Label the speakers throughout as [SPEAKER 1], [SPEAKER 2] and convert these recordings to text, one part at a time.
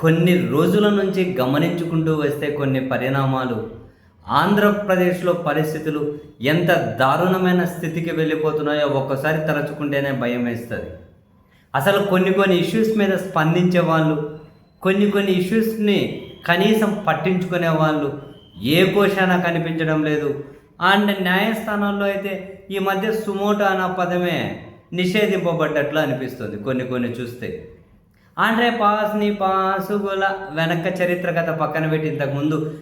[SPEAKER 1] కొన్ని రోజుల నుంచి గమనించుకుంటూ వస్తే కొన్ని పరిణామాలు. ఆంధ్రప్రదేశ్లో పరిస్థితులు ఎంత దారుణమైన స్థితికి వెళ్ళిపోతున్నాయో ఒక్కసారి తలచుకుంటేనే భయం వేస్తుంది. అసలు కొన్ని కొన్ని ఇష్యూస్ మీద స్పందించే వాళ్ళు కొన్ని కొన్ని ఇష్యూస్ని కనీసం పట్టించుకునే వాళ్ళు ఏ కోశాన కనిపించడం లేదు. అండ్ న్యాయస్థానాల్లో అయితే ఈ మధ్య సుమోటో అన్న పదమే నిషేధింపబడ్డట్లు అనిపిస్తుంది కొన్ని కొన్ని చూస్తే. ఆండ్రే పాస్ని పాసుగుల వెనక చరిత్ర కథ పక్కన పెట్టి ఇంతకుముందు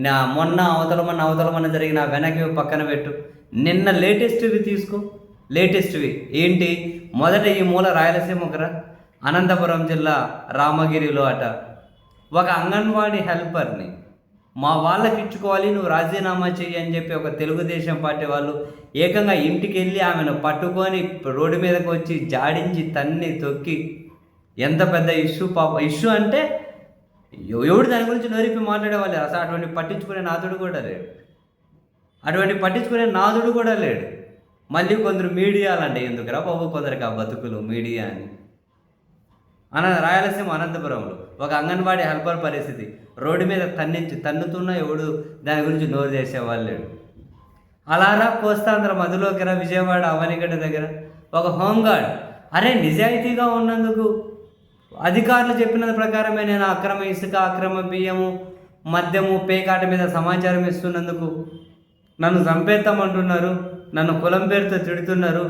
[SPEAKER 1] నా మొన్న అవతలమన్న అవతలమన్న జరిగిన వెనక్కి పక్కన పెట్టు. నిన్న లేటెస్ట్వి తీసుకో. లేటెస్ట్వి. ఏంటి? మొదట ఈ మూల రాయలసీమకురా? అనంతపురం జిల్లా రామగిరిలో అట. ఒక అంగన్వాడీ హెల్పర్ని. మా వాళ్ళకి ఇచ్చుకోవాలి నువ్వు రాజీనామా చెయ్యి అని చెప్పి ఒక తెలుగుదేశం పార్టీ వాళ్ళు ఏకంగా ఇంటికి వెళ్ళి ఆమెను పట్టుకొని రోడ్డు మీదకి వచ్చి జాడించి తన్ని తొక్కి ఎంత పెద్ద ఇష్యూ పాప ఇష్యూ అంటే ఎవడు దాని గురించి నోరిపి మాట్లాడేవాళ్ళు? అసలు అటువంటి పట్టించుకునే నాథుడు కూడా లేడు. అటువంటి పట్టించుకునే నాథుడు కూడా లేడు. మళ్ళీ కొందరు మీడియాలంటే ఎందుకురా బాబు? కొందరికి ఆ బతుకులు మీడియా అని. అన రాయలసీమ అనంతపురంలో ఒక అంగన్వాడీ హెల్పర్ పరిస్థితి. రోడ్డు మీద తన్నించి తన్నుతున్నా ఎవడు దాని గురించి నోరు చేసేవాళ్ళు లేడు. అలారా కోస్తాంధ్ర మధులోకి రా విజయవాడ అవనిగడ్డ దగ్గర ఒక హోంగార్డ్. అరే నిజాయితీగా ఉన్నందుకు అధికారులు చెప్పిన ప్రకారమే నేను అక్రమ ఇసుక అక్రమ బియ్యము మద్యము పేకాట మీద సమాచారం ఇస్తున్నందుకు నన్ను చంపేస్తామంటున్నారు నన్ను కులం పేరుతో తిడుతున్నారు.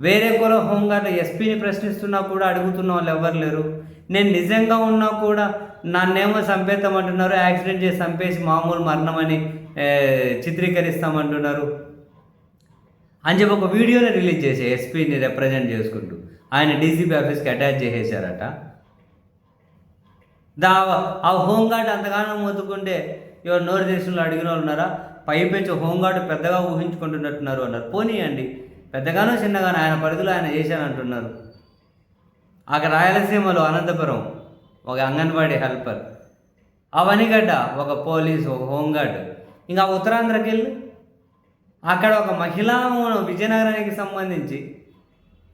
[SPEAKER 1] వేరే కుల హోంగార్డు ఎస్పీని ప్రశ్నిస్తున్నా కూడా అడుగుతున్న వాళ్ళు ఎవరు లేరు. నేను నిజంగా ఉన్నా కూడా నన్నేమో చంపేస్తామంటున్నారు యాక్సిడెంట్ చేసి చంపేసి మామూలు మరణమని అని చిత్రీకరిస్తామంటున్నారు. అని చెప్పి ఒక వీడియోని రిలీజ్ చేసే ఎస్పీని రిప్రజెంట్ చేసుకుంటూ. ఆయన డీసీపీ ఆఫీస్కి అటాచ్ చేసేసారట దా ఆ హోంగార్డ్ అంతగానో మొత్తుకుంటే ఎవరు నోరు దేశంలో అడిగిన వాళ్ళు ఉన్నారా? పైపెంచి హోంగార్డ్ పెద్దగా ఊహించుకుంటున్నట్టున్నారు అన్నారు. పోనీయండి పెద్దగానో చిన్నగానో ఆయన పరిధిలో ఆయన చేశానంటున్నారు. అక్కడ రాయలసీమలో అనంతపురం ఒక అంగన్వాడీ హెల్పర్. అవనిగడ్డ ఒక పోలీస్ ఒక హోంగార్డ్. ఇంకా ఉత్తరాంధ్రకి వెళ్ళి అక్కడ ఒక మహిళా విజయనగరానికి సంబంధించి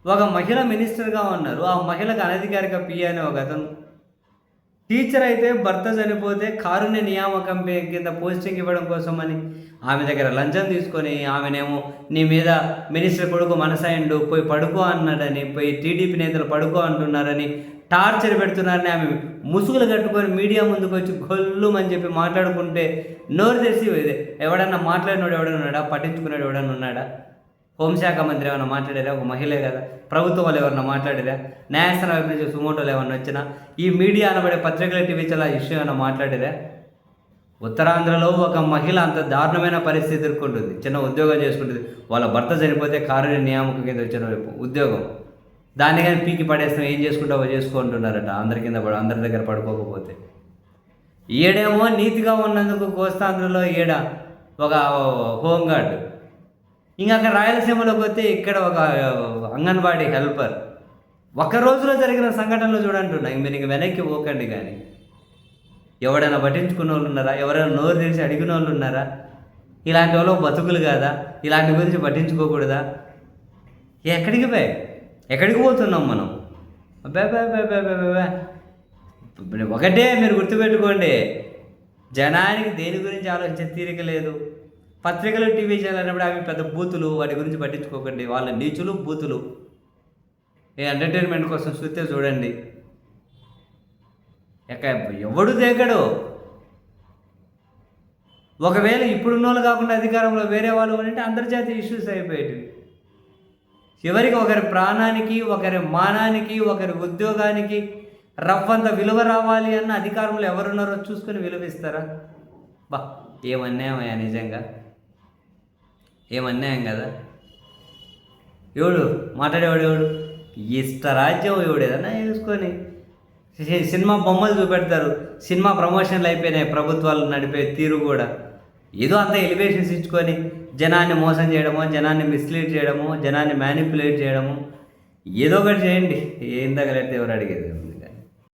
[SPEAKER 1] ఒక మహిళ మినిస్టర్గా ఉన్నారు. ఆ మహిళకు అనధికారిక పిఏ అనే ఒక అతను. టీచర్ అయితే భర్త చనిపోతే కారుణ్య నియామకం కింద పోస్టింగ్ ఇవ్వడం కోసమని ఆమె దగ్గర లంచం తీసుకొని ఆమెనేమో నీ మీద మినిస్టర్ కొడుకు మనసాయండు పోయి పడుకో అన్నాడని పోయి టీడీపీ నేతలు పడుకో అంటున్నారని టార్చర్ పెడుతున్నారని ఆమె ముసుగులు కట్టుకొని మీడియా ముందుకు వచ్చి గొల్లు అని చెప్పి మాట్లాడుకుంటే నోరు తెరిచి ఎవడన్నా మాట్లాడినోడు ఎవడన్నా ఉన్నాడా? పట్టించుకున్నాడు ఎవడన్నా ఉన్నాడా? హోంశాఖ మంత్రి ఏమైనా మాట్లాడారా ఒక మహిళే కదా. ప్రభుత్వం వాళ్ళు ఎవరన్నా మాట్లాడారా న్యాయస్థానం వైపు నుంచి సుమోటోలు ఏమన్నా వచ్చినా? ఈ మీడియా అనబడే పత్రికల టీవీ చాలా ఇష్యూ ఏమైనా మాట్లాడారా ఉత్తరాంధ్రలో ఒక మహిళ అంత దారుణమైన పరిస్థితి ఎదుర్కొంటుంది. చిన్న ఉద్యోగం చేసుకుంటుంది. వాళ్ళ భర్త చనిపోతే కారుణ్య నియామకం కింద వచ్చిన ఉద్యోగం. దాన్ని కానీ పీకి పడేస్తాం. ఏం చేసుకుంటావో చేసుకుంటున్నారట అందరి కింద పడ అందరి దగ్గర పడుకోకపోతే. ఏడేమో నీతిగా ఉన్నందుకు కోస్తాంధ్రలో ఈడ ఒక హోంగార్డు. ఇంకా అక్కడ రాయలసీమలోకి వస్తే ఇక్కడ ఒక అంగన్వాడీ హెల్పర్. ఒక రోజులో జరిగిన సంఘటనలు చూడంటున్నా. మీరు ఇంక వెనక్కి పోకండి కానీ. ఎవడైనా పట్టించుకున్న వాళ్ళు ఉన్నారా? ఎవరైనా నోరు తెరిచి అడిగిన వాళ్ళు ఉన్నారా? ఇలాంటి వాళ్ళు బతుకులు కాదా? ఇలాంటి గురించి పట్టించుకోకూడదా? ఎక్కడికి పోయి? ఎక్కడికి పోతున్నాం మనం? అబ్బే అబ్బే అబ్బే అబ్బే అబ్బే. ఒకటే మీరు గుర్తుపెట్టుకోండి. జనానికి దేని గురించి ఆలోచించే తీరిక లేదు. పత్రికలు టీవీ చేయాలన్నప్పుడు అవి పెద్ద బూతులు వాటి గురించి పట్టించుకోకండి. వాళ్ళ నీచులు బూతులు. ఏ ఎంటర్టైన్మెంట్ కోసం చూస్తే చూడండి. ఎక్క ఎవడు దేకడు? ఒకవేళ ఇప్పుడున్న వాళ్ళు కాకుండా అధికారంలో వేరే వాళ్ళు అంటే అంతర్జాతీయ ఇష్యూస్ అయిపోయేటివి. చివరికి ఒకరి ప్రాణానికి ఒకరి మానానికి ఒకరి ఉద్యోగానికి రవ్వంత విలువ రావాలి అన్న అధికారంలో ఎవరున్నారో చూసుకొని విలువిస్తారా? బా ఏమన్యాయమయ్యా నిజంగా? ఏమన్యాయం కదా? ఎవడు? మాట్లాడేవాడు ఎవడు? ఇష్టరాజ్యం ఎవడు? ఏదన్నా చూసుకొని. సినిమా బొమ్మలు చూపెడతారు. సినిమా ప్రమోషన్లు అయిపోయినాయి. ప్రభుత్వాలు నడిపే తీరు కూడా. ఏదో అంత ఎలివేషన్స్ ఇచ్చుకొని జనాన్ని మోసం చేయడమో జనాన్ని మిస్లీడ్ చేయడమో జనాన్ని మ్యానిపులేట్ చేయడము ఏదో ఒకటి చేయండి. ఏం తగలెడితే ఎవరు అడిగేది?